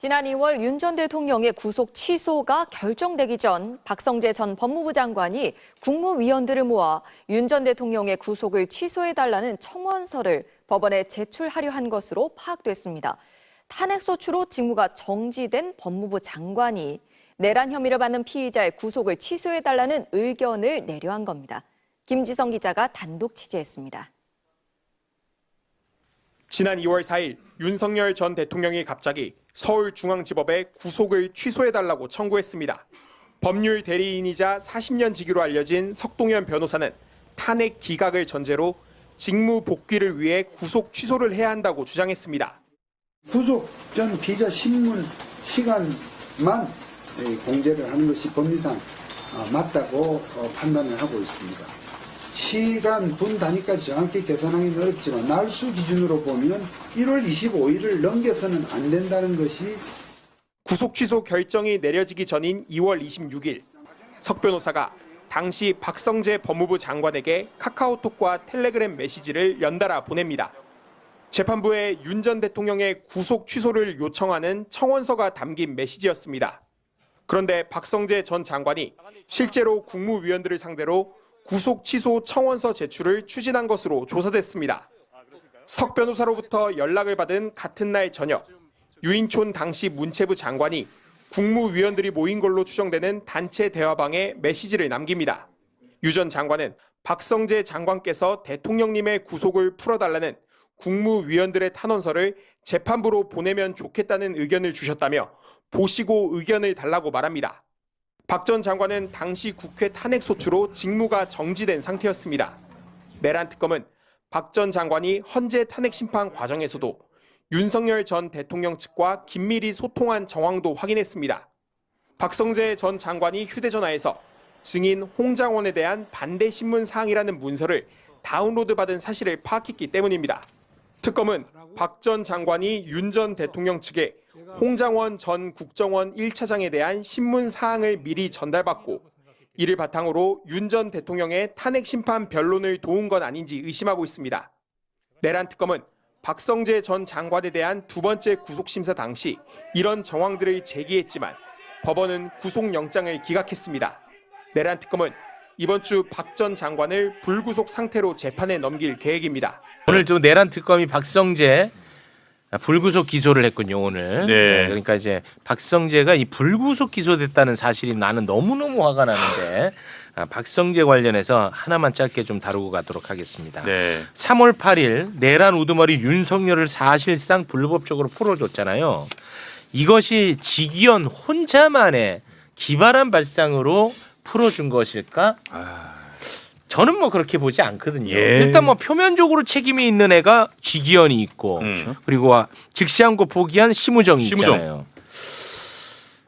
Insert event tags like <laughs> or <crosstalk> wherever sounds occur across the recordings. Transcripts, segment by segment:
지난 2월 윤 전 대통령의 구속 취소가 결정되기 전 박성재 전 법무부 장관이 국무위원들을 모아 윤 전 대통령의 구속을 취소해달라는 청원서를 법원에 제출하려 한 것으로 파악됐습니다. 탄핵소추로 직무가 정지된 법무부 장관이 내란 혐의를 받는 피의자의 구속을 취소해달라는 의견을 내려한 겁니다. 김지성 기자가 단독 취재했습니다. 지난 2월 4일 윤석열 전 대통령이 갑자기 서울중앙지법에 구속을 취소해달라고 청구했습니다. 법률 대리인이자 40년 직위로 알려진 석동현 변호사는 탄핵 기각을 전제로 직무 복귀를 위해 구속 취소를 해야 한다고 주장했습니다. 구속 전 피의자 신문 시간만 예, 공제를 하는 것이 법리상 어, 맞다고 어, 판단을 하고 있습니다. 시간 분 단위까지 정확히 계산하기는 어렵지만 날수 기준으로 보면 1월 25일을 넘겨서는 안 된다는 것이 구속 취소 결정이 내려지기 전인 2월 26일 석 변호사가 당시 박성재 법무부 장관에게 카카오톡과 텔레그램 메시지를 연달아 보냅니다. 재판부에 윤 전 대통령의 구속 취소를 요청하는 청원서가 담긴 메시지였습니다. 그런데 박성재 전 장관이 실제로 국무위원들을 상대로 구속 취소 청원서 제출을 추진한 것으로 조사됐습니다. 석 변호사로부터 연락을 받은 같은 날 저녁 유인촌 당시 문체부 장관이 국무위원들이 모인 걸로 추정되는 단체 대화방에 메시지를 남깁니다. 유 전 장관은 박성재 장관께서 대통령님의 구속을 풀어달라는 국무위원들의 탄원서를 재판부로 보내면 좋겠다는 의견을 주셨다며 보시고 의견을 달라고 말합니다. 박 전 장관은 당시 국회 탄핵 소추로 직무가 정지된 상태였습니다. 내란 특검은 박 전 장관이 헌재 탄핵 심판 과정에서도 윤석열 전 대통령 측과 긴밀히 소통한 정황도 확인했습니다. 박성재 전 장관이 휴대전화에서 증인 홍장원에 대한 반대 신문 사항이라는 문서를 다운로드 받은 사실을 파악했기 때문입니다. 특검은 박 전 장관이 윤 전 대통령 측에 홍장원 전 국정원 1차장에 대한 신문 사항을 미리 전달받고 이를 바탕으로 윤 전 대통령의 탄핵 심판 변론을 도운 건 아닌지 의심하고 있습니다. 내란 특검은 박성재 전 장관에 대한 두 번째 구속 심사 당시 이런 정황들을 제기했지만 법원은 구속 영장을 기각했습니다. 내란 특검은 이번 주 박 전 장관을 불구속 상태로 재판에 넘길 계획입니다. 오늘 또 내란 특검이 박성재 불구속 기소를 했군요 오늘. 네. 그러니까 이제 박성재가 이 불구속 기소됐다는 사실이 나는 너무 너무 화가 나는데 아, 박성재 관련해서 하나만 짧게 좀 다루고 가도록 하겠습니다. 네. 3월 8일 내란 우두머리 윤석열을 사실상 불법적으로 풀어줬잖아요. 이것이 직위원 혼자만의 기발한 발상으로 풀어준 것일까? 저는 뭐 그렇게 보지 않거든요. 예. 일단 뭐 표면적으로 책임이 있는 애가 직위원이 있고 음. 그리고 아, 즉시한 거 포기한 심우정이 심우정. 있잖아요.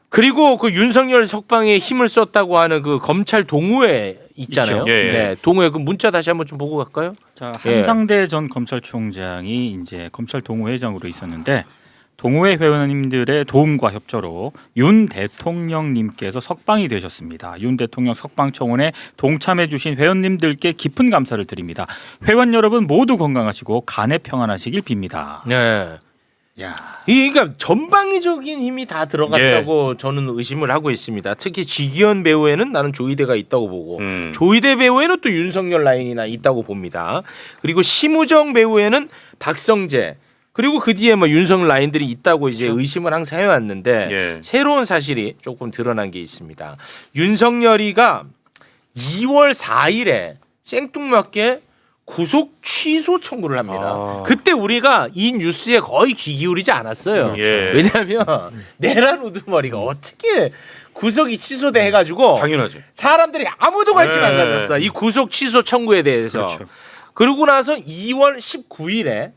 그리고 그 윤석열 석방에 힘을 썼다고 하는 그 검찰 동호회 있잖아요. 있죠. 예, 예. 네, 동호회 그 문자 다시 한번 좀 보고 갈까요? 자 예. 한상대 전 검찰총장이 이제 검찰 동호회장으로 있었는데 동호회 회원님들의 도움과 협조로 윤 대통령님께서 석방이 되셨습니다. 윤 대통령 석방 청원에 동참해주신 회원님들께 깊은 감사를 드립니다. 회원 여러분 모두 건강하시고 간에 평안하시길 빕니다. 네. 야, 이 그러니까 전방위적인 힘이 다 들어갔다고 저는 의심을 하고 있습니다. 특히 지기현 배우에는 나는 조이대가 있다고 보고 음. 조이대 배우에는 또 윤석열 라인이나 있다고 봅니다. 그리고 심우정 배우에는 박성재 그리고 그 뒤에 뭐 윤석 라인들이 있다고 이제 의심을 항상 해왔는데 예. 새로운 사실이 조금 드러난 게 있습니다. 윤석열이가 2월 4일에 생뚱맞게 구속 취소 청구를 합니다. 아. 그때 우리가 이 뉴스에 거의 귀 기울이지 않았어요. 예. 왜냐하면 내란 우두머리가 어떻게 구속이 취소돼 해가지고 당연하지. 사람들이 아무도 관심 안 네. 가졌어. 이 구속 취소 청구에 대해서. 그렇죠. 그러고 나서 2월 19일에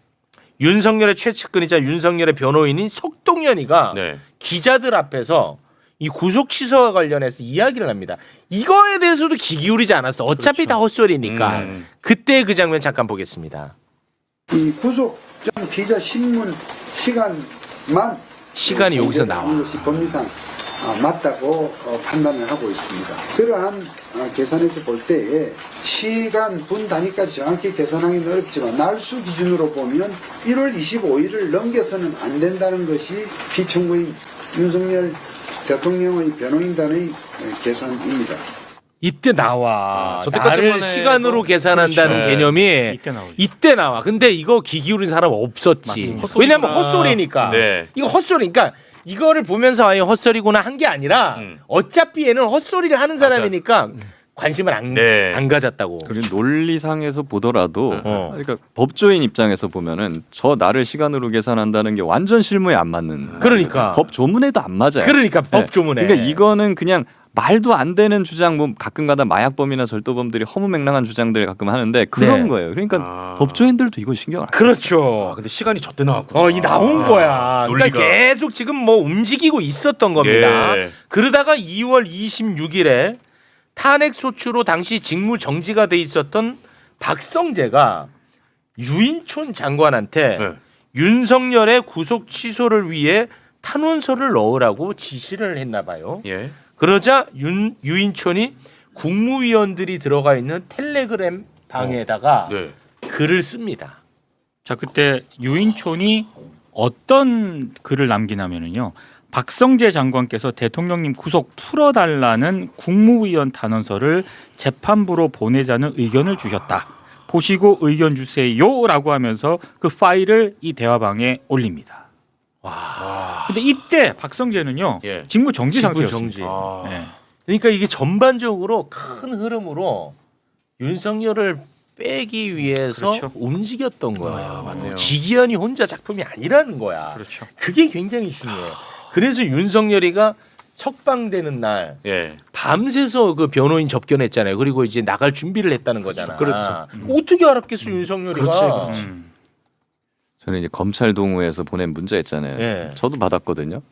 윤석열의 최측근이자 윤석열의 변호인인 석동현이가 네. 기자들 앞에서 이 구속 취소와 관련해서 이야기를 합니다. 이거에 대해서도 귀 기울이지 않았어. 어차피 다 헛소리니까. 음. 그때 그 장면 잠깐 보겠습니다. 이 구속 전 피의자 신문 시간만 시간이 여기서 나와. 것이 법리상 어, 맞다고 어, 판단을 하고 있습니다. 그러한 어, 계산에서 볼 때에 시간 분 단위까지 정확히 계산하기는 어렵지만 날수 기준으로 보면 1월 25일을 넘겨서는 안 된다는 것이 피청구인 윤석열 대통령의 변호인단의 에, 계산입니다. 이때 나와. 아, 저 때까지만 나를 시간으로 계산한다는 그렇죠. 개념이 이때 나오죠. 이때 나와. 근데 이거 귀 기울인 사람 없었지. 왜냐면 헛소리니까. 네. 이거 헛소리. 그러니까 이거를 보면서 아예 헛소리구나 한 게 아니라 음. 어차피 얘는 헛소리를 하는 사람이니까 관심을 안, 네. 안 가졌다고. 그리고 논리상에서 보더라도 어. 그러니까 법조인 입장에서 보면은 저 나를 시간으로 계산한다는 게 완전 실무에 안 맞는 그러니까. 법 조문에도 안 맞아요. 그러니까 네. 법 조문에. 그러니까 이거는 그냥 말도 안 되는 주장 뭐 가끔가다 마약범이나 절도범들이 허무맹랑한 주장들 가끔 하는데 그런 네. 거예요. 그러니까 아. 법조인들도 이거 신경 안 그렇죠. 아, 근데 시간이 저때 나왔구나. 어, 이 나온 거야. 아, 그러니까 논리가. 계속 지금 뭐 움직이고 있었던 겁니다. 예. 그러다가 2월 26일에 탄핵 소추로 당시 직무 정지가 돼 있었던 박성재가 유인촌 장관한테 네. 윤석열의 구속 취소를 위해 탄원서를 넣으라고 지시를 했나 봐요. 예. 그러자 윤, 유인촌이 국무위원들이 들어가 있는 텔레그램 방에다가 네. 글을 씁니다. 자 그때 유인촌이 어떤 글을 남기냐면은요. 박성재 장관께서 대통령님 구속 풀어달라는 국무위원 단원서를 재판부로 보내자는 의견을 주셨다. 보시고 의견 주세요라고 하면서 그 파일을 이 대화방에 올립니다. 와. 근데 이때 박성재는요 예. 직무 정지 직무 상태였습니다. 정지. 아. 예. 그러니까 이게 전반적으로 큰 흐름으로 윤석열을 빼기 위해서 그렇죠. 움직였던 거야. 아, 맞네요. 지기현이 혼자 작품이 아니라는 거야. 그렇죠. 그게 굉장히 중요해. 그래서 윤석열이가 석방되는 날 예. 밤새서 그 변호인 접견했잖아요. 그리고 이제 나갈 준비를 했다는 거잖아. 그렇죠. 음. 어떻게 알았겠어 윤석열이가? 그렇지, 그렇지. 음. 저는 이제 검찰 동호회에서 보낸 문자 있잖아요. 예. 저도 받았거든요.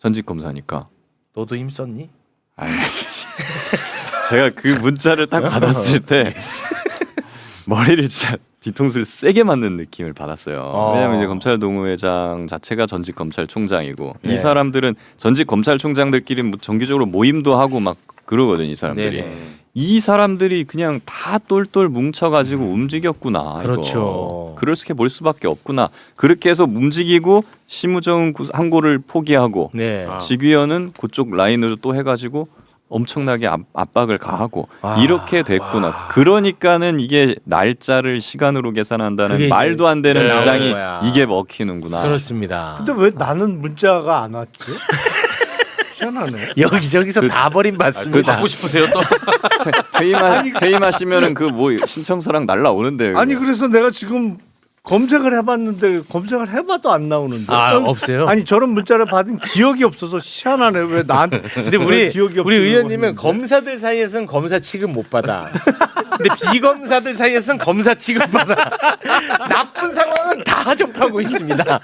전직 검사니까. 너도 힘썼니? 아이, <laughs> 제가 그 문자를 딱 받았을 때 <laughs> 머리를 진짜 뒤통수를 세게 맞는 느낌을 받았어요. 어. 왜냐하면 이제 검찰 동호회장 자체가 전직 검찰총장이고 네. 이 사람들은 전직 검찰총장들끼리 뭐 정기적으로 모임도 하고 막 그러거든 이 사람들이. 네네. 이 사람들이 그냥 다 똘똘 뭉쳐가지고 움직였구나. 그렇죠. 이거. 그렇게 볼 수밖에 없구나. 그렇게 해서 움직이고 심우정 구- 항고를 포기하고 네. 아. 지귀현은 그쪽 라인으로 또 해가지고 엄청나게 압, 압박을 가하고 아, 이렇게 됐구나. 와. 그러니까는 이게 날짜를 시간으로 계산한다는 말도 안 되는 네, 주장이. 이게 먹히는구나. 그렇습니다. 근데 왜 나는 문자가 안 왔지? <laughs> 희한하네. <laughs> 여기저기서 다 버림 그 받습니다. 받고 싶으세요 또? <laughs> 퇴임하, 퇴임하시면은 그 뭐 신청서랑 날라오는데. 아니 그래서 내가 지금 검색을 해봤는데 검색을 해봐도 안 나오는데. 아 난- 없어요. 아니 저런 문자를 받은 기억이 없어서 희한하네. 왜 나한테? <laughs> 근데 왜 우리 기억이 우리? 의원님은 검사들 사이에서는 검사 취급 못 받아. 근데 비검사들 사이에서는 검사 취급 받아. 나쁜 상황은 다 접하고 있습니다.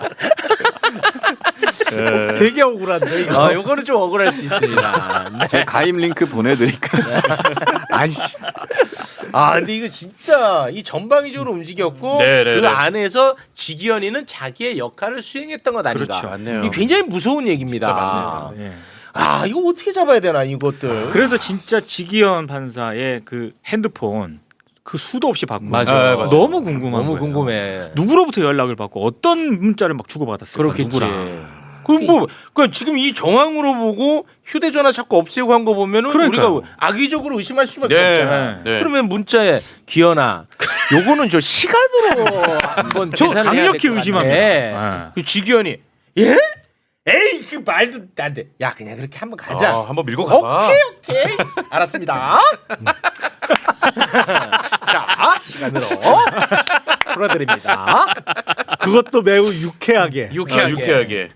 되게 억울한데 이거. 아, 요거는 좀 억울할 수 있습니다. 네. <laughs> 제 가입 링크 보내드릴까요? <laughs> 아이씨. 아, 근데 이거 진짜 이 전방위적으로 움직였고 네, 네, 그 네. 안에서 지기현이는 자기의 역할을 수행했던 것 아닌가. 그렇죠. 맞네요. 이 굉장히 무서운 얘기입니다. 맞습니다. 예. 아, 이거 어떻게 잡아야 되나 이것들. 그래서 진짜 지기현 판사의 그 핸드폰 그 수도 없이 받고 맞아. 아, 맞아. 너무 궁금한 너무 거예요. 궁금해. 누구로부터 연락을 받고 어떤 문자를 막 주고받았을까 그렇겠지. 누구랑. 그럼 뭐, 그 지금 이 정황으로 보고 휴대전화 자꾸 없애고 한 거 보면은 그러니까요. 우리가 악의적으로 의심할 수밖에 네. 없잖아. 네. 그러면 문자에 기현아, <laughs> 요거는 저 시간으로 한번 저 해야 강력히 될것 같아. 의심합니다. 그 지기현이 예? 에이 그 말도 안 돼. 야 그냥 그렇게 한번 가자. 아, 한번 밀고 가봐. 오케이 오케이 알았습니다. <laughs> 자 시간으로 풀어드립니다. 그것도 매우 유쾌하게. 유쾌하게. 아, 유쾌하게.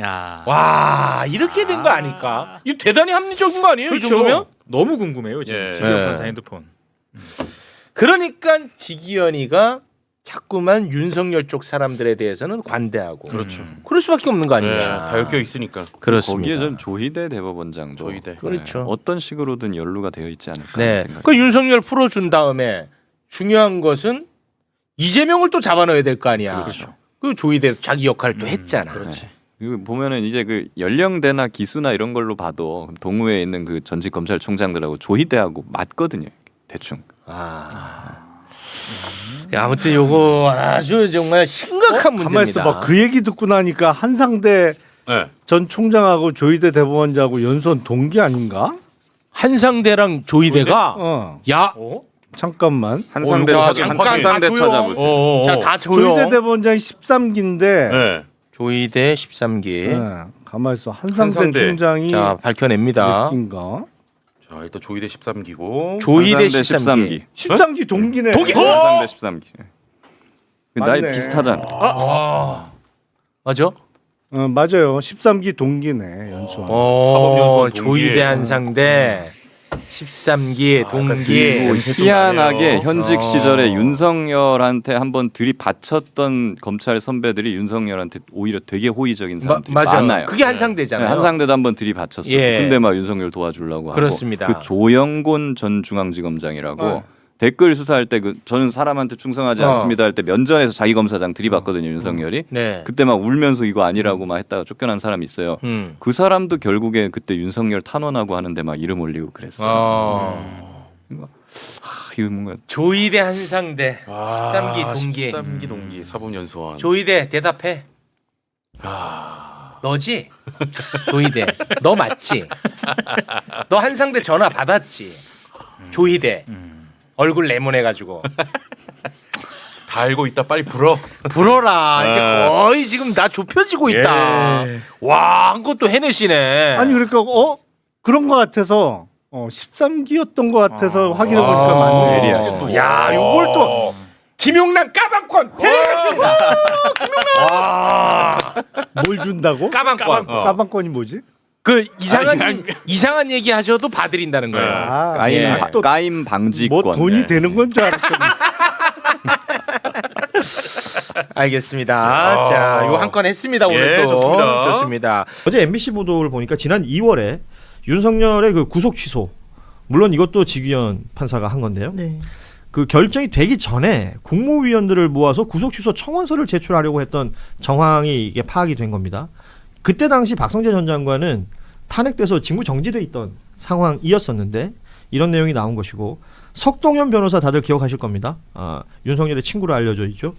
야. 와 이렇게 된 거 아닐까? 이거 대단히 합리적인 거 아니에요? 이 그렇죠. 정도면? 너무 궁금해요 지금 예. 지기현 네. 판사 핸드폰. 그러니까 지기현이가 자꾸만 윤석열 쪽 사람들에 대해서는 관대하고 그렇죠. 그럴 수밖에 없는 거 네, 아니냐? 다 엮여 있으니까. 거기에 전 조희대 대법원장도 조희대. 그렇죠. 어떤 식으로든 연루가 되어 있지 않을까 네. 생각이 그 윤석열 풀어준 다음에 중요한 것은 이재명을 또 잡아넣어야 될 거 아니야. 그렇죠. 그 조이대 자기 역할을 또 음, 했잖아. 그렇지. 이거 보면은 이제 그 연령대나 기수나 이런 걸로 봐도 동호회에 있는 그 전직 검찰총장들하고 조희대하고 맞거든요. 대충. 아. 야, 아무튼 요거 아주 정말 심각한 가만 문제입니다. 있어 봐 그 얘기 듣고 나니까 한상대 네. 전 총장하고 조희대 대법원장하고 연수원 동기 아닌가? 한상대랑 조이대가 어 야, 잠깐만 한상대 어, 찾아 잠깐 한상대 다 조용. 찾아보세요. 어, 어. 자, 다 조희대 조용. 대법원장이 13기인데 네. 조이대 13기. 네. 가만 있어 한상대, 한상대. 총장이 자, 밝혀냅니다. 몇 기인가? 자 일단 조이대 13기고. 조이대 한상대 13기. 13기 동기네. 동기! 한상대 13기. 그 나이 맞네. 비슷하잖아. 아. 맞아? 어, 맞아요. 13기 동기네 연수원. 어, 사법연수원 동기. 조이대 한상대 13기 동기. 그리고 희한하게 현직 어. 시절에 윤석열한테 한번 들이받쳤던 검찰 선배들이 윤석열한테 오히려 되게 호의적인 마, 사람들이 맞아요. 많아요. 그게 한상대잖아요. 네, 한상대도 한번 들이받쳤어요. 예. 근데 막 윤석열 도와주려고 그렇습니다. 하고 그 조영곤 전 중앙지검장이라고 어. 댓글 수사할 때 그 저는 사람한테 충성하지 어. 않습니다 할 때 면전에서 자기 검사장 들이받거든요 윤석열이. 네. 그때 막 울면서 이거 아니라고 막 했다가 쫓겨난 사람이 있어요. 음. 그 사람도 결국에 그때 윤석열 탄원하고 하는데 막 이름 올리고 그랬어요. 어. 아, 이거 뭔가 조이대 한상대 아, 13기 동기. 13기 동기 사법연수원. 조이대 대답해. 아. 너지? 조이대. 너 맞지? 너 한상대 전화 받았지? 조이대. 얼굴 레몬해 가지고 <laughs> 다 알고 있다 빨리 불어. 불어라. 이제 아. 거의 지금 나 좁혀지고 있다. 예. 와, 한 것도 해내시네. 아니 그러니까 어 그런 거 같아서 어 13기였던 거 같아서 확인해 보니까 아. 맞네. 예리하시네. 야, 요걸 또 김용남 까방권 드리겠습니다. 와, 뭘 준다고? 까방권. 어. 까방권이 뭐지? 그 이상한 아니, 이상한 얘기 하셔도 봐드린다는 거예요. 아, 까임, 예. 바- 까임 방지권. 뭐 돈이 네. 되는 건 줄 알았더니 <laughs> 알겠습니다. 자, 요 한 건 했습니다 오늘 예, 또 좋습니다. 좋습니다. 어제 MBC 보도를 보니까 지난 2월에 윤석열의 그 구속 취소 물론 이것도 지기현 판사가 한 건데요. 네. 그 결정이 되기 전에 국무위원들을 모아서 구속 취소 청원서를 제출하려고 했던 정황이 이게 파악이 된 겁니다. 그때 당시 박성재 전 장관은 탄핵돼서 직무 정지돼 있던 상황이었었는데 이런 내용이 나온 것이고 석동현 변호사 다들 기억하실 겁니다. 아, 윤석열의 친구로 알려져 있죠.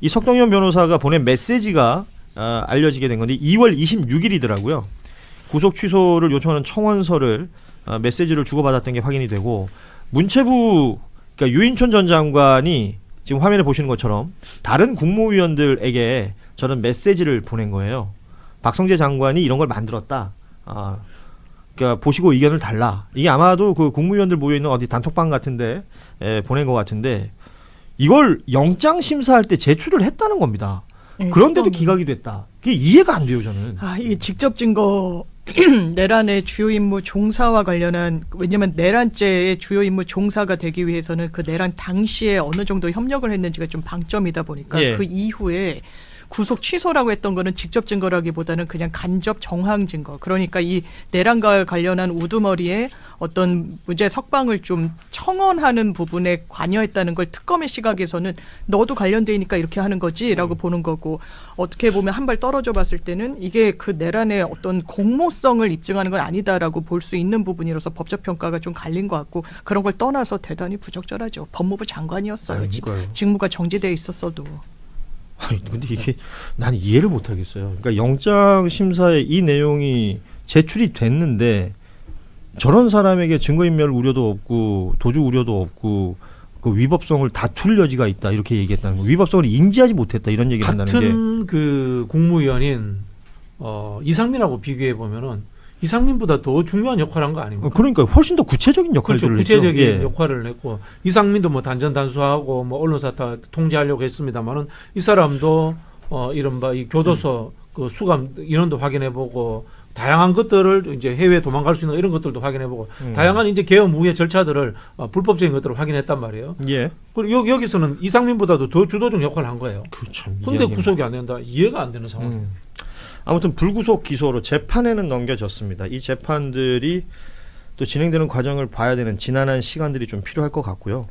이 석동현 변호사가 보낸 메시지가 아, 알려지게 된 건데 2월 26일이더라고요. 구속 취소를 요청하는 청원서를 아, 메시지를 주고받았던 게 확인이 되고 문체부 그러니까 유인촌 전 장관이 지금 화면에 보시는 것처럼 다른 국무위원들에게 저런 메시지를 보낸 거예요. 박성재 장관이 이런 걸 만들었다. 아, 그러니까 보시고 의견을 달라. 이게 아마도 그 국무위원들 모여 있는 어디 단톡방 같은데 에, 보낸 것 같은데 이걸 영장 심사할 때 제출을 했다는 겁니다. 네, 그런데도 그건- 기각이 됐다. 그게 이해가 안 돼요, 저는. 아, 이게 직접 증거 <clears throat> 내란의 주요 임무 종사와 관련한 왜냐면 내란죄의 주요 임무 종사가 되기 위해서는 그 내란 당시에 어느 정도 협력을 했는지가 좀 방점이다 보니까 예. 그 이후에 구속 취소라고 했던 거는 직접 증거라기보다는 그냥 간접 정황 증거. 그러니까 이 내란과 관련한 우두머리에 어떤 무죄 석방을 좀 청원하는 부분에 관여했다는 걸 특검의 시각에서는 너도 관련되니까 이렇게 하는 거지라고 보는 거고 어떻게 보면 한 발 떨어져 봤을 때는 이게 그 내란의 어떤 공모성을 입증하는 건 아니다라고 볼 수 있는 부분이라서 법적 평가가 좀 갈린 것 같고 그런 걸 떠나서 대단히 부적절하죠. 법무부 장관이었어요. 직- 그러니까요. 직무가 정지돼 있었어도. 아니, 근데 이게 난 이해를 못 하겠어요. 그러니까 영장 심사에 이 내용이 제출이 됐는데 저런 사람에게 증거인멸 우려도 없고 도주 우려도 없고 그 위법성을 다툴 여지가 있다 이렇게 얘기했다는 거. 위법성을 인지하지 못했다 이런 얘기를 한다는 게 같은 그 국무위원인 어, 이상민하고 비교해 보면은 이상민보다 더 중요한 역할을 한거 어, 아닙니까? 그러니까 훨씬 더 구체적인 그렇죠. 역할들을 구체적인 했죠. 예. 역할을 했고 이상민도 뭐 단전단수하고 뭐 언론사 다 통제하려고 했습니다만은 이 사람도 어 이른바 이 교도소 그 수감 인원도 확인해보고 다양한 것들을 이제 해외 도망갈 수 있는 이런 것들도 확인해보고 음. 다양한 이제 개업 무의 절차들을 어, 불법적인 것들을 확인했단 말이에요. 예. 그리고 여, 여기서는 이상민보다도 더 주도적 역할을 한 거예요. 그렇죠. 근데 이해하기 구속이 안 된다. 이해가 안 되는 상황. 음. 아무튼 불구속 기소로 재판에는 넘겨졌습니다. 이 재판들이 또 진행되는 과정을 봐야 되는 지난한 시간들이 좀 필요할 것 같고요.